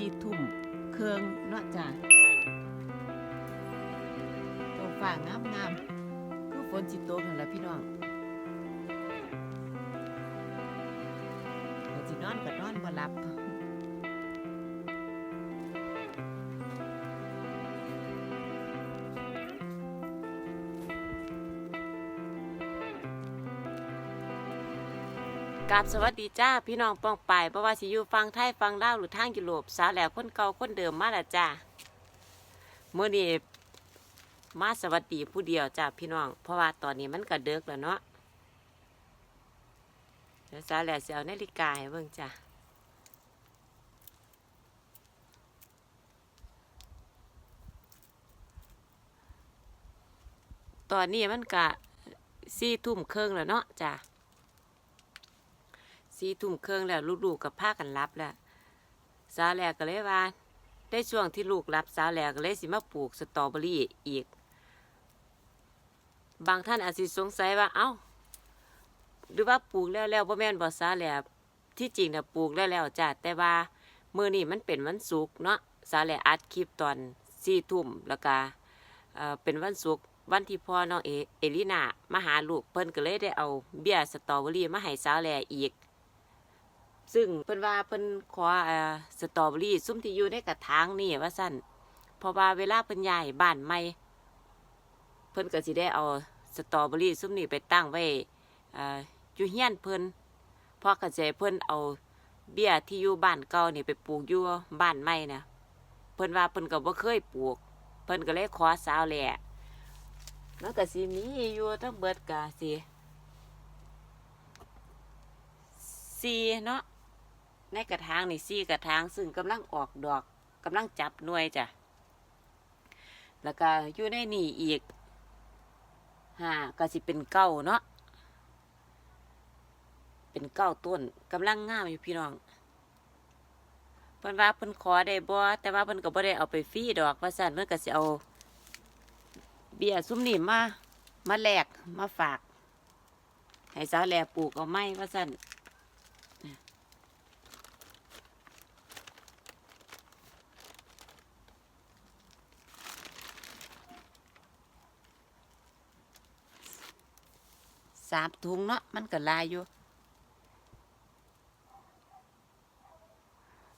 สี่ทุ่มเครื่องเนาะจ้ะท้องฟ้างามงามคือฝนจิตตกนั่นละพี่น้องก็สินอนก็นอนบ่หลับ กับสวัสดีจ้าพี่น้องป้องไปเพราะว่าสิอยู่ฟังไทยฟังเล่าหรือทางยุโรปสาวแหลวคนเก่าคนเดิมมาละจ้าเมื่อนี้มาสวัสดีผู้เดียวจ้าพี่น้อง เพราะว่าตอนนี้มันก็เดึกแล้วเนาะเดี๋ยวสาวแหลวสิเอานาฬิกาให้เบิ่งจ้าตอนนี้มันก็สี่ทุ่มครึ่งแล้วเนาะจ้า สี่ทุ่มเครึ่องแล้วลูกๆกับพากันรับแล้วสาแหลกก็เลยว่าได้ช่วงที่ลูกรับสาแหลกก็เลยสิมาปลูกสตรอเบอรี่อีก บางท่านอาจสิสงสัยว่า เอ้า หรือว่าปลูกแล้วแล้วบ่แม่นบ่สาแหลกที่จริงน่ะปลูกแล้วแล้วจ้ะแต่ว่ามือนี้มันเป็นวันศุกร์เนาะสาแหลกอัดคลิปตอนสี่ทุ่มแล้วก็เอ่อเป็นวันศุกร์วันที่พ่อน้องเอเอลินามาหาลูกเพิ่นก็เลยได้เอาเบี้ยสตรอเบอรี่มาให้สาวแลอีก ซึ่งเพิ่นว่าเพิ่นขอเอ่อสตรอเบอรี่ซุ้มที่อยู่ในกระถางนี่ว่าซั่นเพราะว่าเวลาเพิ่นย้ายบ้านใหม่เพิ่นก็สิได้เอาสตรอเบอรี่ซุ้มนี้ไปตั้งไว้เอ่ออยู่เฮียนเพิ่นพระก็จะให้เพิ่นเอาเบี้ยที่อยู่บ้านเก่านี่ไปปลูกอยู่บ้านใหม่นะเพิ่นว่าเพิ่นก็บ่เคยปลูก เพิ่นก็เลยขอสาวแหล่มันก็สิมีอยู่ทั้งเบิดก็สิสี่เนาะ ในกระถางนี่ซี่กระถางซึ่งกำลังออกดอกกำลังจับหน่วยจ้ะ แล้วก็อยู่ในนี่อีกห้าก็สิเป็นเก้าเนาะ เป็นเก้าต้นกำลังงามอยู่พี่น้องเพิ่นว่าเพิ่นขอได้บ่แต่ว่าเพิ่นก็บ่ได้เอาไปฟรีดอกว่าซั่นเพิ่นก็สิเอา เบี้ยซุ้มนี่มามาแลกมาฝาก ให้สาวแลปลูกเอาไม้ว่าซั่น สามถุงเนาะมันก็ลายอยู่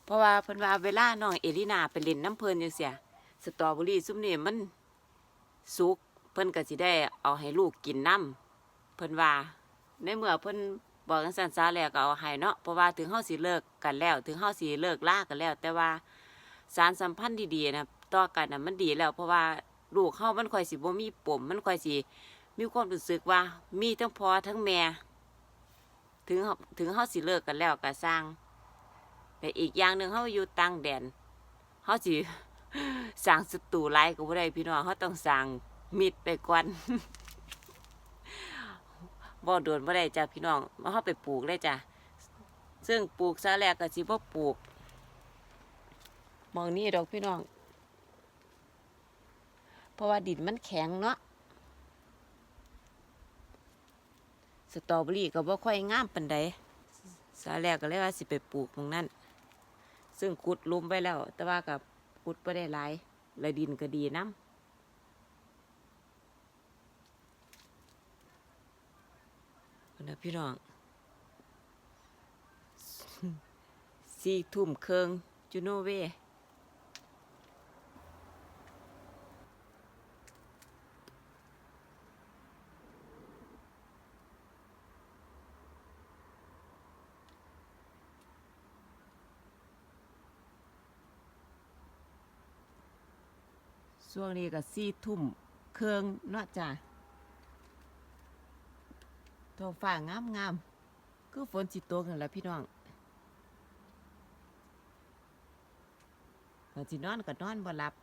เพราะว่าเพิ่นว่าเวลาน้องเอลินาไปเล่นน้ำเพลินจังเสียสตรอเบอรี่ซุมนี่มันสุกเพิ่นก็สิได้เอาให้ลูกกินน้ำเพิ่นว่า ในเมื่อเพิ่นบอกจังซั่นซาแล้วก็เอาให้เนาะเพราะว่าถึงเฮาสิเลิกกันแล้ว ถึงเฮาสิเลิกลากันแล้ว แต่ว่าสารสัมพันธ์ดีๆนะต่อกันนะมันดีแล้ว เพราะว่าลูกเฮามันค่อยสิบ่มีปมมันค่อยสิ มีความรู้สึกว่า มีทั้งพ่อทั้งแม่ ถึงถึงเฮาสิเลิกกันแล้วก็สร้าง แต่อีกอย่างหนึ่งเฮาอยู่ต่างแดนเฮาสิสร้างศัตรูหลายก็บ่ได้พี่น้องเฮาต้องสร้างมิตรไปก่อนบ่โดนบ่ได้จ้ะพี่น้องมาเฮาไปปลูกเลยจ้ะซึ่งปลูกซะแล้วก็สิบ่ปลูกมองนี้ดอกพี่น้อง เพราะว่าดินมันแข็งเนาะ สตรอเบอรี่ก็บ่ค่อยงามปานใดสาแรกก็เลยว่าสิไปปลูกตรงนั้น ซึ่งขุดลุมไว้แล้ว แต่ว่ากับขุดบ่ได้หลายและดินก็ดีน้ำนะพี่น้องสี่ทุ่มเคิงจูโนเว ช่วงนี้ก็สี่ทุ่มเครื่องเนาะจ้ะท้องฟ้างามงามคือฝนสิตกนั่นแหละพี่น้องก็สินอนก็นอนบ่หลับ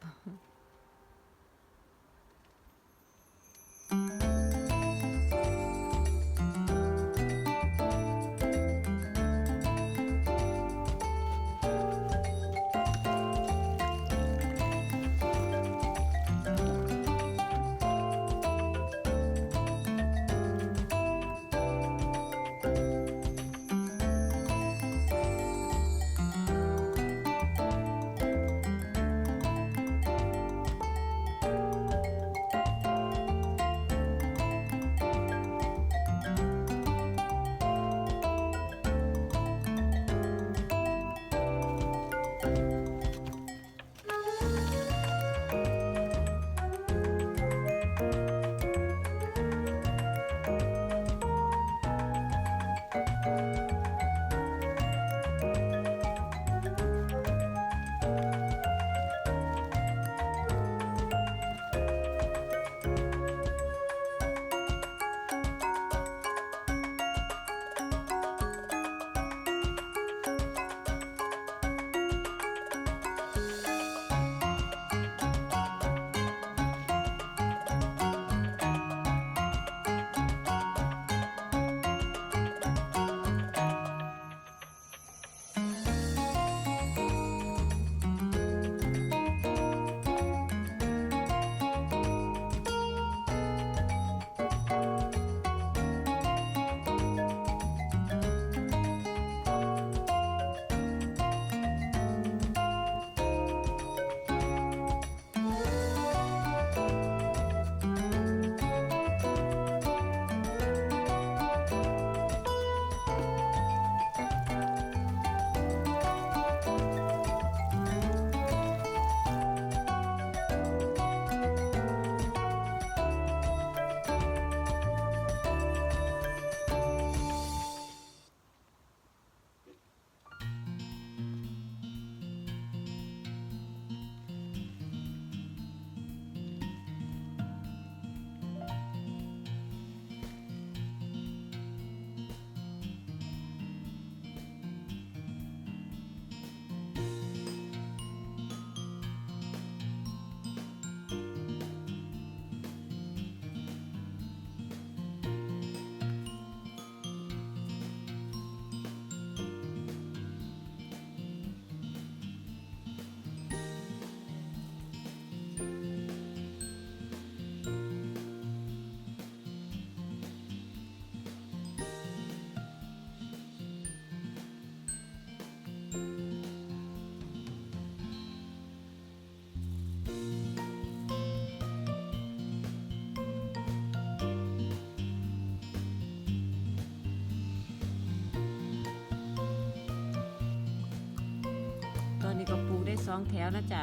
นนี้ก็ปลูกได้สองแถวนะจ๊ะ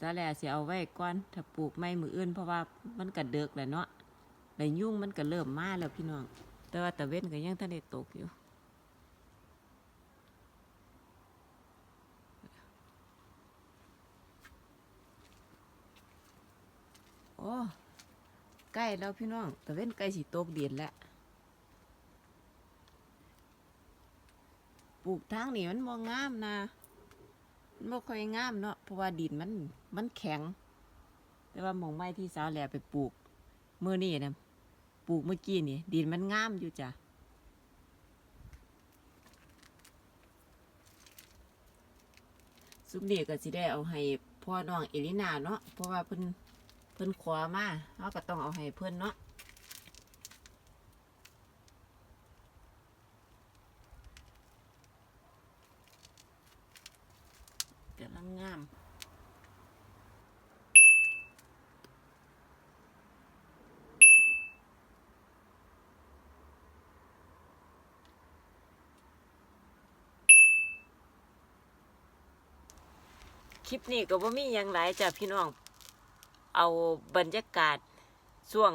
สาแหล่สิเอาไว้ก่อนถ้าปลูกไม่มืออื่น เพราะว่ามันก็เดึกแล้วเนาะแล้ยุ่งมันก็เริ่มมาแล้วพี่น้อง แต่ว่าตะเว้นก็ยังทันได้ตกอยู่โอ้ใกล้แล้วพี่น้องตะเว้นใกล้สิตกเดียนแล้วปลูกทางนี่มันบ่งงามนะ บ่ค่อยงามเนาะเพราะว่าดินมันมันแข็ง แต่ว่าหมองไม้ที่สาวแหล่ไปปลูกเมื่อนี่นะปลูกเมื่อกี้นี่ ดินมันงามอยู่จ้ะซุมนี้ก็สิได้เอาให้พ่อน้องเอลินาเนาะเพราะว่าเพิ่นเพิ่นขอมาเราก็ต้องเอาให้เพิ่นเนาะ ลังงามคลิปนี้ก็บ่มีหยังหลายจ้ะพี่น้อง เอาบรรยากาศช่วง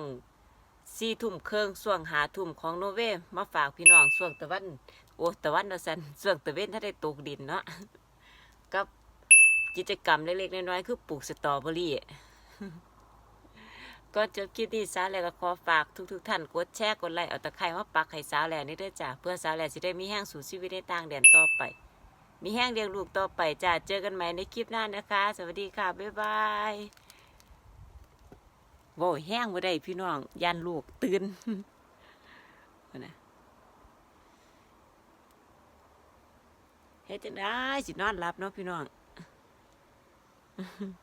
สี่ทุ่มเครึ่องช่วงหาทุ่มของโนเวมาฝากพี่น้องช่วงตะวัน โอ้ตะวันนะสันช่วงตะเวนถ้าได้ตกดินเนาะกับ กิจกรรมเล็กๆน้อยๆคือปลูกสตรอเบอรี่ก็จบคลิปนี้สาวแล่ก็ขอฝากทุกๆท่านกดแชร์กดไลค์เอาตะไคร้มาปักให้สาวแหล่นี่ด้อจ้ะเพื่อสาวแหล่สิได้มีแห้งสู่ชีวิตในต่างแดนต่อไป มีแห้งเลี้ยงลูกต่อไปจ้ะเจอกันใหม่ในคลิปหน้านะคะ สวัสดีค่ะ บ๊ายบายโว้ยแห้งบ่ได้พี่น้องยันลูกตื่นนะเฮ็ดจังได้สินอนหลับเนาะพี่น้อง 嗯 哼